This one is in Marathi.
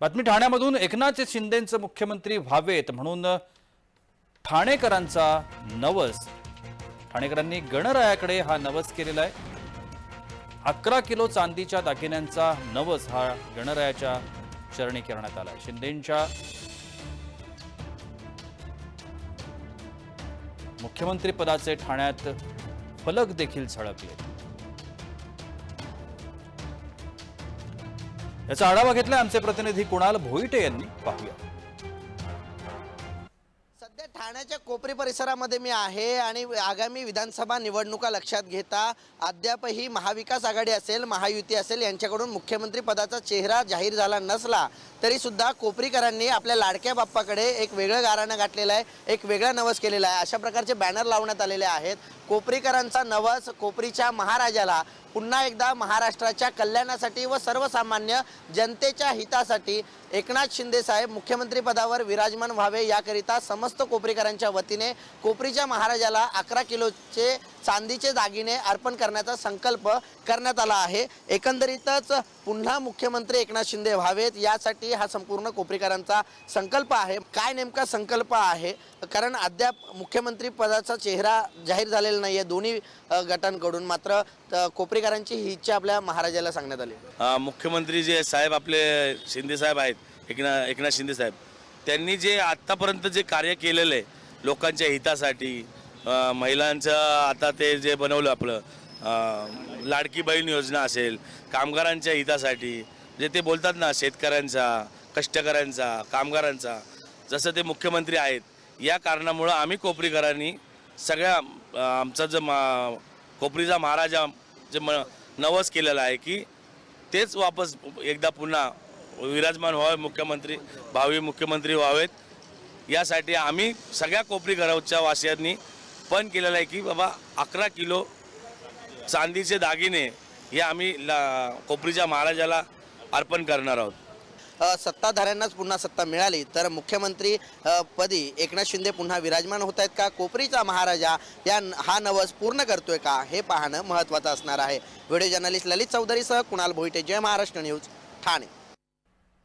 बातमी ठाण्यामधून एकनाथ शिंदेंचं मुख्यमंत्री व्हावेत म्हणून ठाणेकरांचा नवस. ठाणेकरांनी गणरायाकडे हा नवस केलेला आहे. अकरा किलो चांदीच्या दागिन्यांचा नवस हा गणरायाच्या चरणी करण्यात आला शिंदेंच्या मुख्यमंत्री पदाचे ठाण्यात फलक देखील झळकले याचा आढावा घेतला आमचे प्रतिनिधी कुणाल भोईटे यांनी. पाहूया. सध्या ठाण्याच्या कोपरी परिसरामध्ये मी आहे आणि आगामी विधानसभा निवडणुका लक्षात घेता अद्यापही महाविकास आघाडी असेल महायुती असेल यांच्याकडून मुख्यमंत्री पदाचा चेहरा जाहीर झाला नसला तरी सुद्धा कोपरीकरांनी आपल्या लाडक्या बाप्पाकडे एक वेगळं गाराणं गाठलेलं आहे एक वेगळा नवस केलेला आहे. अशा प्रकारचे बॅनर लावण्यात आलेले आहेत. कोपरीकरांचा नवस कोपरीच्या महाराजाला पुन्हा एकदा महाराष्ट्राच्या कल्याणासाठी व सर्वसामान्य जनतेच्या हितासाठी एकनाथ शिंदे साहेब विराजमान व्हावे याकरिता समस्त कोपरीकरांच्या वतीने कोपरीच्या महाराजाला अकरा किलोचे चांदीचे दागिने अर्पण करण्याचा संकल्प करण्यात आला आहे. एकंदरीतच पुन्हा मुख्यमंत्री एकनाथ शिंदे व्हावेत यासाठी हा संपूर्ण कोपरीकरांचा संकल्प आहे. काय नेमका संकल्प आहे? कारण अद्याप मुख्यमंत्री पदाचा चेहरा जाहीर झालेला नाही आहे दोन्ही गटांकडून. मात्र कोपरीकरांची ही इच्छा आपल्या महाराजाला सांगण्यात आली. मुख्यमंत्री जे साहेब आपले शिंदे साहेब आहेत एकना एकनाथ शिंदे साहेब त्यांनी जे आत्तापर्यंत जे कार्य केलेलं आहे लोकांच्या हितासाठी महिलांचं आता ते जे बनवलं आपलं लाडकी बहीण योजना असेल कामगारांच्या हितासाठी जे ते बोलतात ना शेतकऱ्यांचा कष्टकऱ्यांचा कामगारांचा जसं ते मुख्यमंत्री आहेत या कारणामुळं आम्ही कोपरीकरांनी सगळ्या आमचा जो मा कोपरीचा महाराजा जे म नवस केलेला आहे की तेच वापस एकदा पुन्हा विराजमान व्हावे मुख्यमंत्री भावी मुख्यमंत्री व्हावेत. यासाठी आम्ही सगळ्या कोपरी घराच्या वासियांनी पण केलेलं आहे की बाबा अकरा किलो चांदीचे दागिने हे आम्ही ला कोपरीच्या महाराजाला अर्पण करणार आहोत. सत्ताधाऱ्यांनाच पुन्हा सत्ता मिळाली. तर मुख्यमंत्री पदी एकनाथ शिंदे पुन्हा विराजमान होत आहेत का? कोपरीचा महाराजा या हा नवस पूर्ण करतोय का? हे पाहणं महत्त्वाचं असणार आहे. व्हिडिओ जर्नलिस्ट ललित चौधरीसह कुणाल भोईटे जय महाराष्ट्र न्यूज ठाणे.